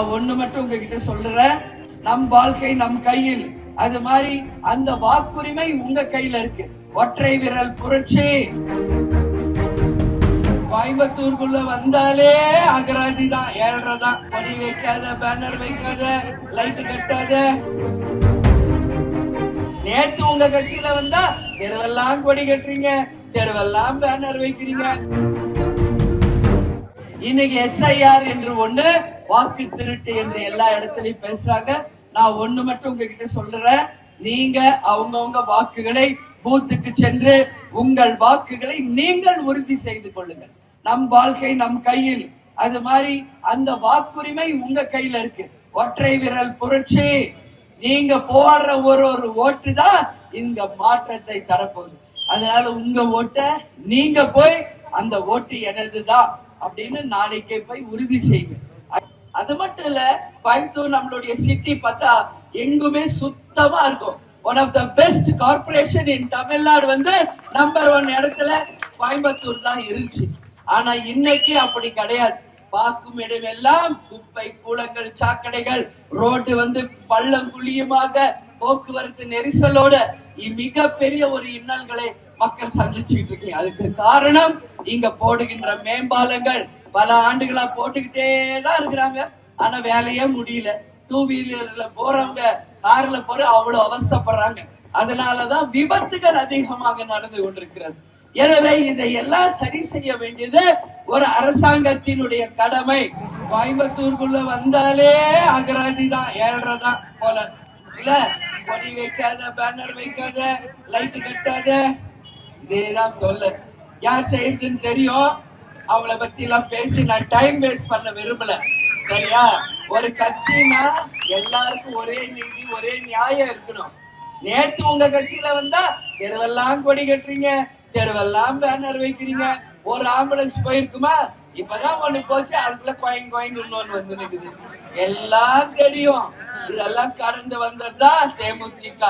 நான் ஒண்ணு மட்டும் உங்ககிட்ட சொல்லுறேன் நம் வாழ்க்கை நம் கையில். அது மாதிரி அந்த வாக்குரிமை உங்க கையில இருக்கு. ஒற்றை விரல் புரட்சி. கோயம்புத்தூருக்குள்ள வந்தாலே அகராதி தான். ஏழரை தான். கொடி வைக்காத பேனர் வைக்காத லைட் கட்டாத. நேத்து உங்க கட்சியில வந்தா தெருவெல்லாம் கொடி கட்டுறீங்க. தெருவெல்லாம் பேனர் வைக்கிறீங்க. இன்னைக்கு எஸ்ஐஆர் என்று ஒண்ணு வாக்கு திருட்டு என்று எல்லா இடத்துலயும் பேசுறாங்க. நான் ஒண்ணு மட்டும் உங்ககிட்ட சொல்லுறேன் நீங்க அவங்கவுங்க வாக்குகளை பூத்துக்கு சென்று உங்கள் வாக்குகளை நீங்கள் உறுதி செய்து கொள்ளுங்கள். நம் வாழ்க்கை நம் கையில். அது மாதிரி அந்த வாக்குரிமை உங்க கையில இருக்கு. ஒற்றை விரல் புரட்சி. நீங்க போடுற ஒரு ஒரு ஓட்டு தான் இங்க மாற்றத்தை தரப்போகுது. அதனால உங்க ஓட்டை நீங்க போய் அந்த ஓட்டு எனதுதான். அப்படின்னு நாளைக்கே போய் உறுதி செய்யுங்க. அது மட்டும் இல்ல கோயம்புத்தூர் நம்மளுடைய சிட்டி பார்த்தா எங்குமே சுத்தமா இருக்கும். One of the best corporation in Tamil Nadu வந்து நம்பர் ஒன் இடத்துல கோயம்புத்தூர் தான் இருந்துச்சு. ஆனா இன்னைக்கு அப்படி கிடையாது. பார்க்கும் இடமெல்லாம் குப்பை கூலங்கள் சாக்கடைகள் ரோடு வந்து பள்ளம் குழியுமாக போக்குவரத்து நெரிசலோட இ- பெரிய ஒரு இன்னல்களை மக்கள் சந்திச்சுட்டு இருக்கீங்க. அதுக்கு காரணம் இங்க போடுகின்ற மேம்பாலங்கள். பல ஆண்டுகளா போட்டுக்கிட்டே தான் இருக்கிறாங்க. ஆனா வேலையே முடியல. டூ வீலர்ல போறவங்க கார்ல போற அவ்வளவு அவஸ்தைப்படுறாங்க. அதனாலதான் விபத்துகள் அதிகமாக நடந்து கொண்டிருக்கிறது. எனவே இதையெல்லாம் சரி செய்ய வேண்டியது ஒரு அரசாங்கத்தினுடைய கடமை. கோயம்புத்தூருக்குள்ள வந்தாலே அகராதி தான் ஏழரை தான் போல. இல்ல கொடி வைக்காத பேனர் வைக்காத லைட் கட்டாத. இதேதான் தொல்லை. யார் செய்யறதுன்னு தெரியும். அவங்கள பத்தி எல்லாம் பேசி நான் டைம் வேஸ்ட் பண்ண விரும்பல. சரியா? ஒரு கட்சினா எல்லாருக்கும் ஒரே நீதி ஒரே நியாயம் இருக்கணும். நேத்து உங்க கட்சியில வந்தா தெருவெல்லாம் கொடி கட்டுறீங்க தெருவெல்லாம் பேனர் வைக்கிறீங்க. ஒரு ஆம்புலன்ஸ் போயிருக்குமா? இப்பதான் ஒண்ணு போச்சு. அதுக்குள்ள கோயின் கோயின் இன்னொன்னு வந்து நிக்குது. எல்லாம் தெரியும். இதெல்லாம் கடந்து வந்ததுதான் தேமுதிக.